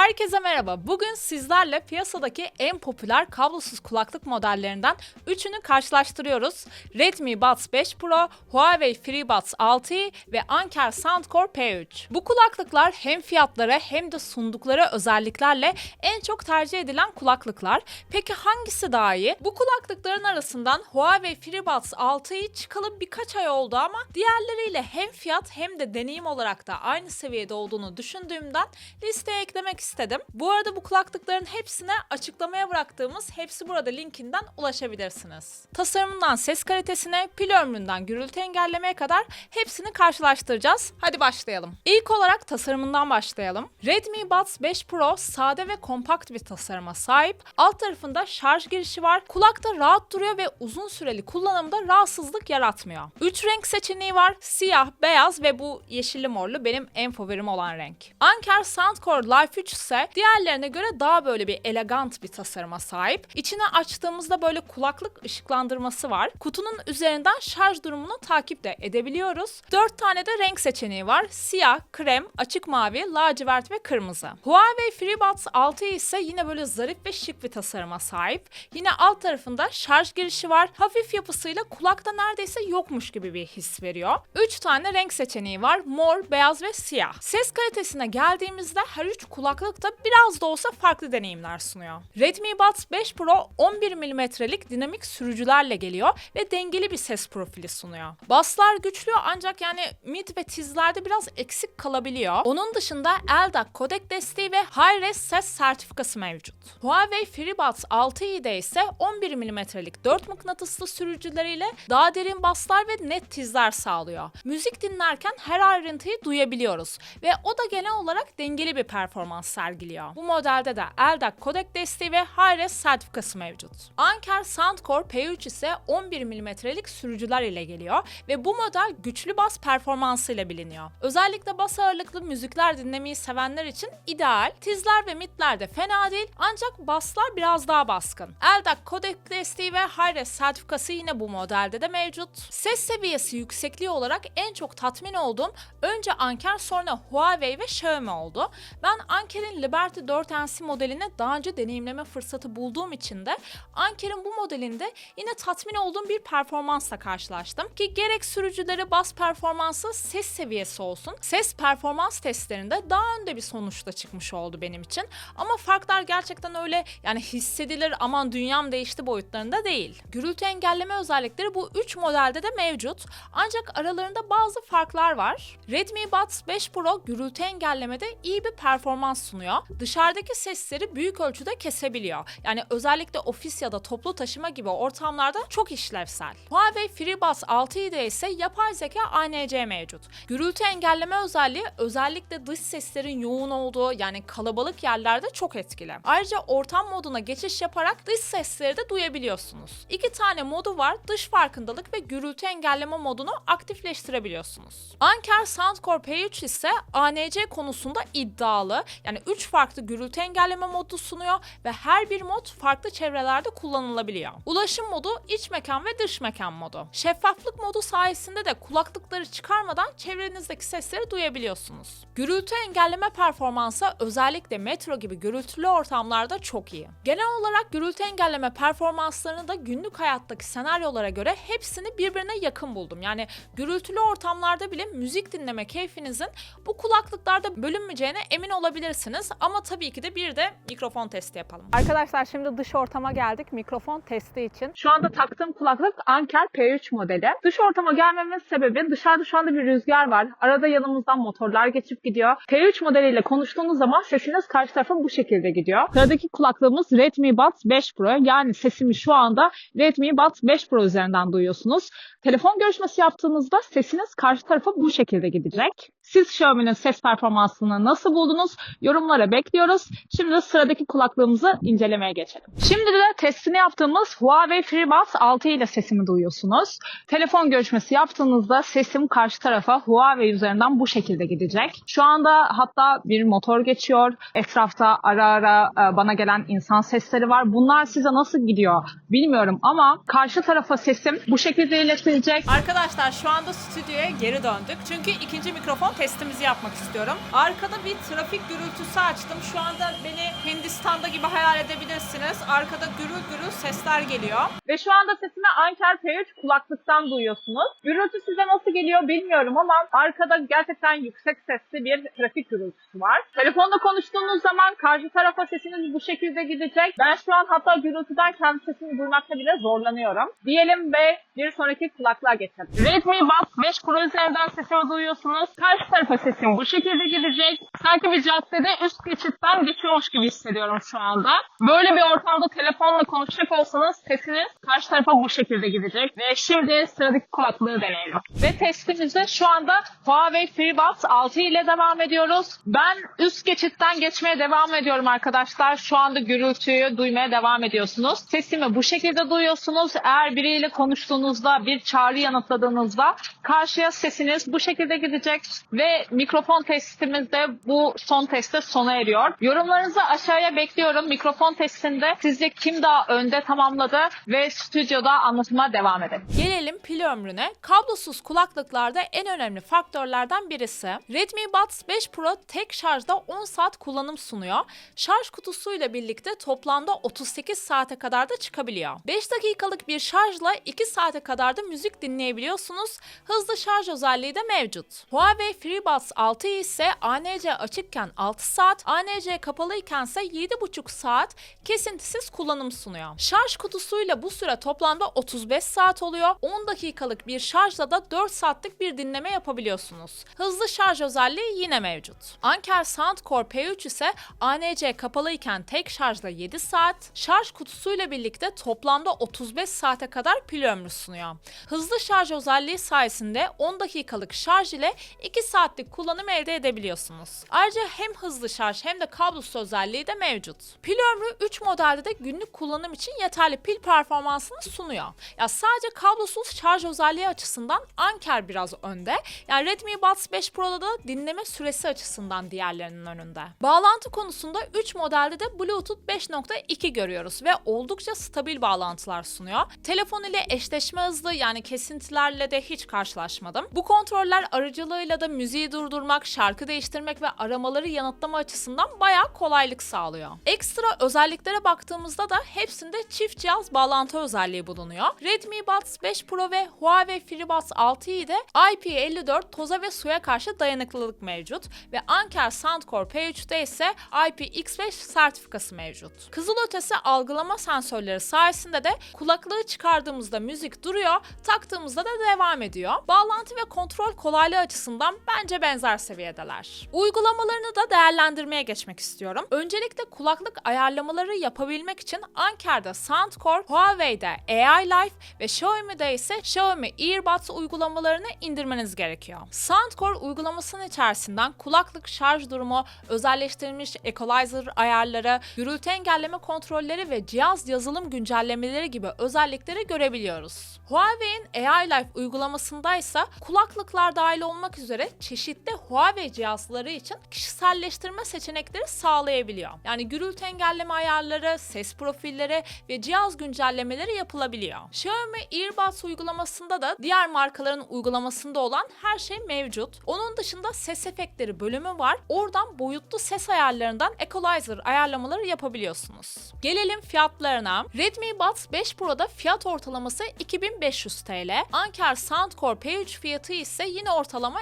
Herkese merhaba. Bugün sizlerle piyasadaki en popüler kablosuz kulaklık modellerinden 3'ünü karşılaştırıyoruz. Redmi Buds 5 Pro, Huawei FreeBuds 6i ve Anker Soundcore P3. Bu kulaklıklar hem fiyatları hem de sundukları özelliklerle en çok tercih edilen kulaklıklar. Peki hangisi daha iyi? Bu kulaklıkların arasından Huawei FreeBuds 6i çıkalı birkaç ay oldu ama diğerleriyle hem fiyat hem de deneyim olarak da aynı seviyede olduğunu düşündüğümden listeye eklemek istedim. Bu arada bu kulaklıkların hepsine açıklamaya bıraktığımız hepsi burada linkinden ulaşabilirsiniz. Tasarımından ses kalitesine, pil ömründen gürültü engellemeye kadar hepsini karşılaştıracağız. Hadi başlayalım. İlk olarak tasarımından başlayalım. Redmi Buds 5 Pro sade ve kompakt bir tasarıma sahip. Alt tarafında şarj girişi var. Kulakta rahat duruyor ve uzun süreli kullanımda rahatsızlık yaratmıyor. 3 renk seçeneği var. Siyah, beyaz ve bu yeşilli morlu benim en favorim olan renk. Anker Soundcore Life 3 ise diğerlerine göre daha böyle bir elegant bir tasarıma sahip. İçini açtığımızda böyle kulaklık ışıklandırması var. Kutunun üzerinden şarj durumunu takip de edebiliyoruz. 4 tane de renk seçeneği var. Siyah, krem, açık mavi, lacivert ve kırmızı. Huawei FreeBuds 6 ise yine böyle zarif ve şık bir tasarıma sahip. Yine alt tarafında şarj girişi var. Hafif yapısıyla kulakta neredeyse yokmuş gibi bir his veriyor. 3 tane renk seçeneği var. Mor, beyaz ve siyah. Ses kalitesine geldiğimizde her üç kulaklık da biraz da olsa farklı deneyimler sunuyor. Redmi Buds 5 Pro 11 mm'lik dinamik sürücülerle geliyor ve dengeli bir ses profili sunuyor. Basslar güçlü ancak yani mid ve tizlerde biraz eksik kalabiliyor. Onun dışında LDAC kodek desteği ve Hi-Res ses sertifikası mevcut. Huawei FreeBuds 6i'de ise 11 mm'lik 4 mıknatıslı sürücüleriyle daha derin basslar ve net tizler sağlıyor. Müzik dinlerken her ayrıntıyı duyabiliyoruz ve o da genel olarak dengeli bir performans sergiliyor. Bu modelde de LDAC kodek desteği ve Hi-Res sertifikası mevcut. Anker Soundcore P3 ise 11 mm'lik sürücüler ile geliyor ve bu model güçlü bas performansıyla biliniyor. Özellikle bas ağırlıklı müzikler dinlemeyi sevenler için ideal. Tizler ve midler de fena değil ancak baslar biraz daha baskın. LDAC kodek desteği ve Hi-Res sertifikası yine bu modelde de mevcut. Ses seviyesi yüksekliği olarak en çok tatmin olduğum önce Anker sonra Huawei ve Xiaomi oldu. Ben Anker'in Liberty 4NC modelini daha önce deneyimleme fırsatı bulduğum için de Anker'in bu modelinde yine tatmin olduğum bir performansla karşılaştım. Ki gerek sürücüleri bas performansı ses seviyesi olsun. Ses performans testlerinde daha önde bir sonuçta çıkmış oldu benim için. Ama farklar gerçekten öyle yani hissedilir aman dünyam değişti boyutlarında değil. Gürültü engelleme özellikleri bu 3 modelde de mevcut. Ancak aralarında bazı farklar var. Redmi Buds 5 Pro gürültü engellemede iyi bir performans sunuyor. Dışarıdaki sesleri büyük ölçüde kesebiliyor. Yani özellikle ofis ya da toplu taşıma gibi ortamlarda çok işlevsel. Huawei FreeBuds 6i'de ise yapay zeka ANC mevcut. Gürültü engelleme özelliği özellikle dış seslerin yoğun olduğu yani kalabalık yerlerde çok etkili. Ayrıca ortam moduna geçiş yaparak dış sesleri de duyabiliyorsunuz. İki tane modu var. Dış farkındalık ve gürültü engelleme modunu aktifleştirebiliyorsunuz. Anker Soundcore P3 ise ANC konusunda iddialı. Yani 3 farklı gürültü engelleme modu sunuyor ve her bir mod farklı çevrelerde kullanılabiliyor. Ulaşım modu iç mekan ve dış mekan modu. Şeffaflık modu sayesinde de kulaklıkları çıkarmadan çevrenizdeki sesleri duyabiliyorsunuz. Gürültü engelleme performansı özellikle metro gibi gürültülü ortamlarda çok iyi. Genel olarak gürültü engelleme performanslarını da günlük hayattaki senaryolara göre hepsini birbirine yakın buldum. Yani gürültülü ortamlarda bile müzik dinleme keyfinizin bu kulaklıklarda bölünmeyeceğine emin olabilirsiniz. Ama tabii ki de bir de mikrofon testi yapalım. Arkadaşlar şimdi dış ortama geldik mikrofon testi için. Şu anda taktığım kulaklık Anker P3 modeli. Dış ortama gelmemin sebebi dışarıda şu anda bir rüzgar var. Arada yanımızdan motorlar geçip gidiyor. P3 modeliyle konuştuğunuz zaman sesiniz karşı tarafa bu şekilde gidiyor. Sıradaki kulaklığımız Redmi Buds 5 Pro. Yani sesimi şu anda Redmi Buds 5 Pro üzerinden duyuyorsunuz. Telefon görüşmesi yaptığınızda sesiniz karşı tarafa bu şekilde gidecek. Siz Xiaomi'nin ses performansını nasıl buldunuz? Yorumlara bekliyoruz. Şimdi sıradaki kulaklığımızı incelemeye geçelim. Şimdi de testini yaptığımız Huawei FreeBuds 6 ile sesimi duyuyorsunuz. Telefon görüşmesi yaptığınızda sesim karşı tarafa Huawei üzerinden bu şekilde gidecek. Şu anda hatta bir motor geçiyor. Etrafta ara ara e, bana gelen insan sesleri var. Bunlar size nasıl gidiyor bilmiyorum ama karşı tarafa sesim bu şekilde iletilecek. Arkadaşlar şu anda stüdyoya geri döndük. Çünkü ikinci mikrofon testimizi yapmak istiyorum. Arkada bir trafik gürültüsü açtım. Şu anda beni Hindistan'da gibi hayal edebilirsiniz. Arkada gürül gürül sesler geliyor. Ve şu anda sesimi Anker P3 kulaklıktan duyuyorsunuz. Gürültü size nasıl geliyor bilmiyorum ama arkada gerçekten yüksek sesli bir trafik gürültüsü var. Telefonda konuştuğunuz zaman karşı tarafa sesiniz bu şekilde gidecek. Ben şu an hatta gürültüden kendi sesimi duymakta bile zorlanıyorum. Diyelim ve bir sonraki kulaklığa geçelim. Redmi Buds 5 Pro üzerinden sesimi duyuyorsunuz. Karşı tarafa sesim bu şekilde gidecek. Sanki bir caddede üst geçitten geçiyormuş gibi hissediyorum şu anda. Böyle bir ortamda telefonla konuşacak olsanız sesiniz karşı tarafa bu şekilde gidecek. Ve şimdi sıradaki kulaklığı deneyelim. Ve testimize şu anda Huawei FreeBuds 6 ile devam ediyoruz. Ben üst geçitten geçmeye devam ediyorum arkadaşlar. Şu anda gürültüyü duymaya devam ediyorsunuz. Sesimi bu şekilde duyuyorsunuz. Eğer biriyle konuştuğunuzda bir çağrı yanıtladığınızda karşıya sesiniz bu şekilde gidecek ve mikrofon testimiz de bu son testte sona eriyor. Yorumlarınızı aşağıya bekliyorum. Mikrofon testinde sizce kim daha önde tamamladı ve stüdyoda anlatıma devam edelim. Gelelim pil ömrüne. Kablosuz kulaklıklarda en önemli faktörlerden birisi. Redmi Buds 5 Pro tek şarjda 10 saat kullanım sunuyor. Şarj kutusuyla birlikte toplamda 38 saate kadar da çıkabiliyor. 5 dakikalık bir şarjla 2 saate kadar da müzik dinleyebiliyorsunuz. Hızlı şarj özelliği de mevcut. Huawei FreeBuds 6 ise ANC açıkken 6 saat, ANC kapalıyken ise 7,5 saat kesintisiz kullanım sunuyor. Şarj kutusuyla bu süre toplamda 35 saat oluyor. 10 dakikalık bir şarjla da 4 saatlik bir dinleme yapabiliyorsunuz. Hızlı şarj özelliği yine mevcut. Anker Soundcore P3 ise ANC kapalıyken tek şarjla 7 saat, şarj kutusuyla birlikte toplamda 35 saate kadar pil ömrü sunuyor. Hızlı şarj özelliği sayesinde 10 dakikalık şarj ile 2 saatlik kullanım elde edebiliyorsunuz. Ayrıca hem hızlı şarj hem de kablosuz özelliği de mevcut. Pil ömrü 3 modelde de günlük kullanım için yeterli pil performansını sunuyor. Ya sadece kablosuz şarj özelliği açısından Anker biraz önde. Yani Redmi Buds 5 Pro'da da dinleme süresi açısından diğerlerinin önünde. Bağlantı konusunda 3 modelde de Bluetooth 5.2 görüyoruz ve oldukça stabil bağlantılar sunuyor. Telefon ile eşleşme hızlı yani kesintilerle de hiç karşılaşmadım. Bu kontroller aracılığıyla da müziği durdurmak, şarkı değiştirmek ve aramaları yanıtlama açısından bayağı kolaylık sağlıyor. Ekstra özelliklere baktığımızda da hepsinde çift cihaz bağlantı özelliği bulunuyor. Redmi Buds 5 Pro ve Huawei FreeBuds 6i de IP54 toza ve suya karşı dayanıklılık mevcut ve Anker Soundcore P3'te ise IPX5 sertifikası mevcut. Kızılötesi algılama sensörleri sayesinde de kulaklığı çıkardığımızda müzik duruyor, taktığımızda da devam ediyor. Bağlantı ve kontrol kolaylığı açısından bence benzer seviyedeler. Uygulamalarını da değerlendirmeye geçmek istiyorum. Öncelikle kulaklık ayarlamaları yapabilmek için Anker'de Soundcore, Huawei'de AI Life ve Xiaomi'de ise Xiaomi Earbuds uygulamalarını indirmeniz gerekiyor. Soundcore uygulamasının içerisinden kulaklık şarj durumu, özelleştirilmiş equalizer ayarları, gürültü engelleme kontrolleri ve cihaz yazılım güncellemeleri gibi özellikleri görebiliyoruz. Huawei'in AI Life uygulamasında ise kulaklıklar dahil olmak üzere çeşitli Huawei cihazları için kişiselleştirme seçenekleri sağlayabiliyor. Yani gürültü engelleme ayarları, ses profilleri ve cihaz güncellemeleri yapılabiliyor. Xiaomi Earbuds uygulamasında da diğer markaların uygulamasında olan her şey mevcut. Onun dışında ses efektleri bölümü var. Oradan boyutlu ses ayarlarından equalizer ayarlamaları yapabiliyorsunuz. Gelelim fiyatlarına. Redmi Buds 5 Pro'da fiyat ortalaması 2500 TL. Anker Soundcore P3 fiyatı ise yine ortalama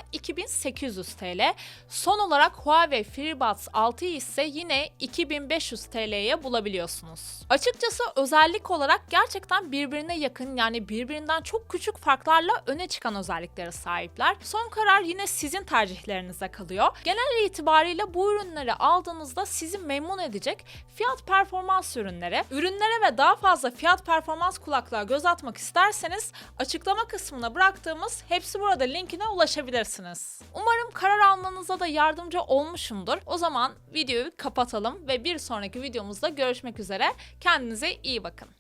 2800 TL. Son olarak Huawei FreeBuds 6 ise yine 2500 TL'ye bulabiliyorsunuz. Açıkçası özellik olarak gerçekten birbirine yakın yani birbirinden çok küçük farklarla öne çıkan özelliklere sahipler. Son karar yine sizin tercihlerinize kalıyor. Genel itibariyle bu ürünleri aldığınızda sizi memnun edecek fiyat performans ürünleri. Ürünlere ve daha fazla fiyat performans kulaklığa göz atmak isterseniz açıklama kısmına bıraktığımız hepsi burada linkine ulaşabilirsiniz. Umarım karar almanıza da yardımcı olmuşumdur. O zaman videoyu kapatalım ve bir sonraki videomuzda görüşmek üzere. Kendinize iyi bakın.